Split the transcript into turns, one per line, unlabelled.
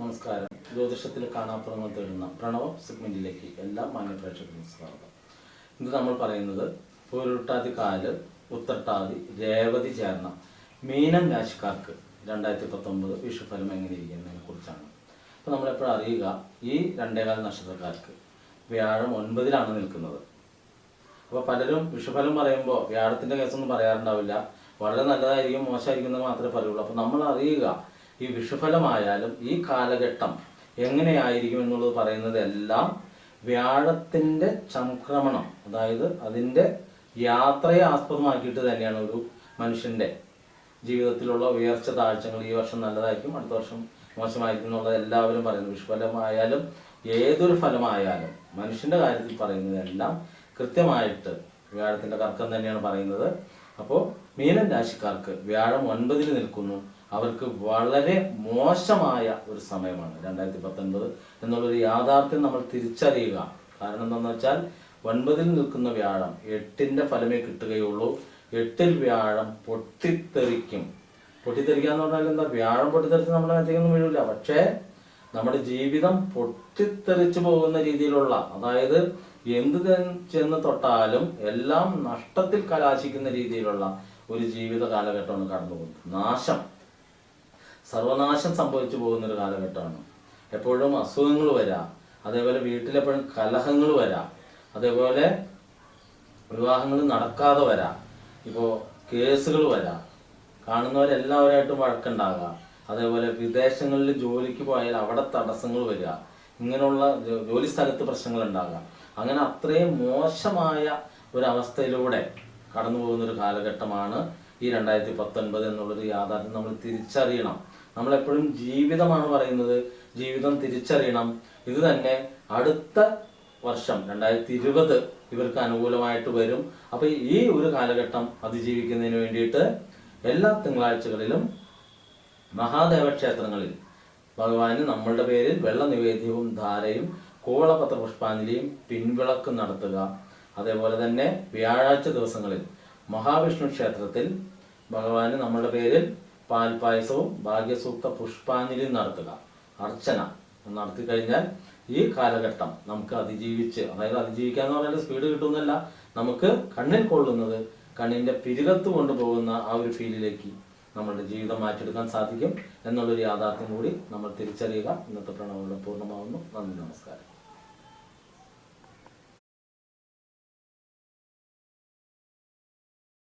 നമസ്കാരം. ജ്യോതിഷത്തിൽ കാണാപ്പുറങ്ങൾ തേടുന്ന പ്രണവം സെഗ്മെന്റിലേക്ക് എല്ലാ മാന്യപ്രേക്ഷകർക്കും സ്വാഗതം. ഇന്ന് നമ്മൾ പറയുന്നത് പൂരുട്ടാതി കാൽ ഉത്തട്ടാതി രേവതി ചേർന്ന മീനം രാശിക്കാർക്ക് രണ്ടായിരത്തി പത്തൊമ്പത് വിഷുഫലം എങ്ങനെയിരിക്കുന്നതിനെ കുറിച്ചാണ്. അപ്പോൾ നമ്മളെപ്പോഴും അറിയുക ഈ രണ്ടേകാൽ നക്ഷത്രക്കാർക്ക് വ്യാഴം ഒൻപതിലാണ് നിൽക്കുന്നത്. അപ്പോൾ പലരും വിഷുഫലം പറയുമ്പോൾ വ്യാഴത്തിന്റെ കേസൊന്നും പറയാറുണ്ടാവില്ല. വളരെ നല്ലതായിരിക്കും മോശമായിരിക്കും എന്ന് മാത്രമേ പറയുള്ളൂ. അപ്പോൾ നമ്മൾ അറിയുക ഈ വിഷുഫലമായാലും ഈ കാലഘട്ടം എങ്ങനെയായിരിക്കും എന്നുള്ളത് പറയുന്നത് എല്ലാം വ്യാഴത്തിന്റെ സംക്രമണം അതായത് അതിന്റെ യാത്രയെ ആസ്പദമാക്കിയിട്ട് തന്നെയാണ് ഒരു മനുഷ്യന്റെ ജീവിതത്തിലുള്ള ഉയർച്ച താഴ്ചകൾ ഈ വർഷം നല്ലതായിരിക്കും അടുത്ത വർഷം മോശമായിരിക്കും എന്നുള്ളത് എല്ലാവരും പറയുന്നു. വിഷുഫലമായാലും ഏതൊരു ഫലമായാലും മനുഷ്യന്റെ കാര്യത്തിൽ പറയുന്നതെല്ലാം കൃത്യമായിട്ട് വ്യാഴത്തിന്റെ കർക്കം തന്നെയാണ് പറയുന്നത്. അപ്പോൾ മീനൻ രാശിക്കാർക്ക് വ്യാഴം ഒൻപതിൽ നിൽക്കുന്നു. അവർക്ക് വളരെ മോശമായ ഒരു സമയമാണ് രണ്ടായിരത്തി പത്തൊൻപത് എന്നുള്ളൊരു യാഥാർത്ഥ്യം നമ്മൾ തിരിച്ചറിയുക. കാരണം എന്താണെന്ന് വെച്ചാൽ ഒൻപതിൽ നിൽക്കുന്ന വ്യാഴം എട്ടിന്റെ ഫലമേ കിട്ടുകയുള്ളൂ. എട്ടിൽ വ്യാഴം പൊട്ടിത്തെറിക്കും. പൊട്ടിത്തെറിക്കുക എന്ന് പറഞ്ഞാൽ എന്താ? വ്യാഴം പൊട്ടിത്തെറിച്ച് നമ്മുടെ അധികം വീഴില്ല പക്ഷേ നമ്മുടെ ജീവിതം പൊട്ടിത്തെറിച്ചു പോകുന്ന രീതിയിലുള്ള അതായത് എന്ത് ചെന്ന് തൊട്ടാലും എല്ലാം നഷ്ടത്തിൽ കലാശിക്കുന്ന രീതിയിലുള്ള ഒരു ജീവിത കാലഘട്ടമാണ് കടന്നു പോകുന്നത് നാശം. സർവനാശം സംഭവിച്ചു പോകുന്ന ഒരു കാലഘട്ടമാണ്. എപ്പോഴും അസുഖങ്ങൾ വരാം. അതേപോലെ വീട്ടിലെപ്പോഴും കലഹങ്ങൾ വരാം. അതേപോലെ വിവാഹങ്ങൾ നടക്കാതെ വരാം. ഇപ്പോൾ കേസുകൾ വരാം. കാണുന്നവരെല്ലാവരായിട്ടും വഴക്കുണ്ടാകാം. അതേപോലെ വിദേശങ്ങളിൽ ജോലിക്ക് പോയാൽ അവിടെ തടസ്സങ്ങൾ വരിക ഇങ്ങനെയുള്ള ജോലി സ്ഥലത്ത് പ്രശ്നങ്ങൾ ഉണ്ടാകാം അങ്ങനെ അത്രയും മോശമായ ഒരവസ്ഥയിലൂടെ കടന്നു പോകുന്ന ഒരു കാലഘട്ടമാണ് ഈ രണ്ടായിരത്തി പത്തൊൻപത് എന്നുള്ളൊരു യാഥാർത്ഥ്യം നമ്മൾ തിരിച്ചറിയണം. നമ്മളെപ്പോഴും ജീവിതമാണ് പറയുന്നത്. ജീവിതം തിരിച്ചറിയണം. ഇത് തന്നെ അടുത്ത വർഷം രണ്ടായിരത്തി ഇരുപത് ഇവർക്ക് അനുകൂലമായിട്ട് വരും. അപ്പൊ ഈ ഒരു കാലഘട്ടം അതിജീവിക്കുന്നതിന് വേണ്ടിയിട്ട് എല്ലാ തിങ്കളാഴ്ചകളിലും മഹാദേവ ക്ഷേത്രങ്ങളിൽ ഭഗവാന് നമ്മളുടെ പേരിൽ വെള്ള നിവേദ്യവും ധാരയും കൂവളപത്ര പുഷ്പാഞ്ജലിയും പിൻവിളക്കും നടത്തുക. അതേപോലെ തന്നെ വ്യാഴാഴ്ച ദിവസങ്ങളിൽ മഹാവിഷ്ണു ക്ഷേത്രത്തിൽ ഭഗവാന് നമ്മളുടെ പേരിൽ പാൽപായസവും ഭാഗ്യസൂക്ത പുഷ്പാഞ്ജലിയും നടത്തുക. അർച്ചന നടത്തി കഴിഞ്ഞാൽ ഈ കാലഘട്ടം നമുക്ക് അതിജീവിച്ച് അതായത് അതിജീവിക്കുക എന്ന് പറഞ്ഞാൽ സ്പീഡ് കിട്ടുന്നല്ല നമുക്ക് കണ്ണിൽ കൊള്ളുന്നത് കണ്ണിന്റെ പിരികത്ത് കൊണ്ടുപോകുന്ന ആ ഒരു ഫീലിലേക്ക് നമ്മളുടെ ജീവിതം മാറ്റിയെടുക്കാൻ സാധിക്കും. എന്നുള്ളൊരു യാഥാർത്ഥ്യം കൂടി നമ്മൾ തിരിച്ചറിയുക. ഇന്നത്തെ പ്രണവങ്ങൾ പൂർണമാവുന്നു. നന്ദി നമസ്കാരം.